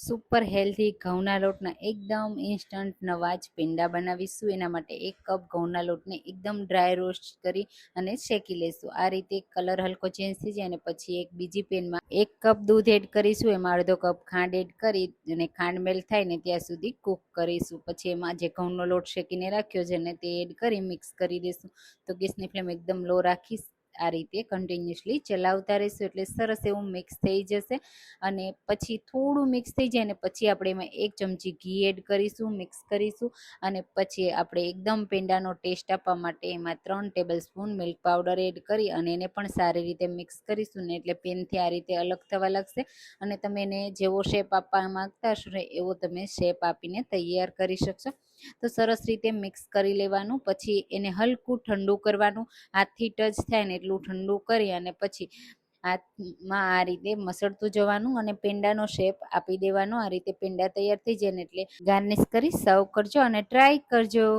Super healthy ઘઉંના લોટના એકદમ ઇન્સ્ટન્ટ નવા જ પેંડા બનાવીશું. એના માટે એક કપ ઘઉંના લોટને એકદમ ડ્રાય રોસ્ટ કરી અને શેકી લઈશું આ રીતે કલર હલકો ચેન્જ થઈ જાય અને પછી એક બીજી પેનમાં એક કપ દૂધ એડ કરીશું. એમાં અડધો કપ ખાંડ એડ કરી અને ખાંડ મેલ્ટ થાય ને ત્યાં સુધી કૂક કરીશું. પછી એમાં જે ઘઉંનો લોટ શેકીને રાખ્યો છે ને તે એડ કરી મિક્સ કરી દઈશું તો ગેસની ફ્લેમ એકદમ લો રાખી આ રીતે કન્ટિન્યુઅસલી ચલાવતા રહીશું એટલે સરસ એવું મિક્સ થઈ જશે. અને પછી થોડું મિક્સ થઈ જાય ને પછી આપણે એમાં એક ચમચી ઘી એડ કરીશું મિક્સ કરીશું. અને પછી આપણે એકદમ પેંડાનો ટેસ્ટ આપવા માટે એમાં ત્રણ tablespoon milk powder add કરી અને એને પણ સારી રીતે મિક્સ કરીશું ને એટલે પેનથી આ રીતે અલગ થવા લાગશે. અને તમે એને જેવો શેપ આપવા માંગતા હશો ને એવો તમે શેપ આપીને તૈયાર કરી શકશો. તો સરસ રીતે મિક્સ કરી લેવાનું, પછી એને હલકું ઠંડુ કરવાનું. હાથથી ટચ થાય ને એટલું ઠંડુ કરી અને પછી હાથમાં આ રીતે મસળતું જવાનું અને પેંડાનો શેપ આપી દેવાનો. આ રીતે પેંડા તૈયાર થઈ જાય ને એટલે ગાર્નિશ કરી સર્વ કરજો અને ટ્રાય કરજો.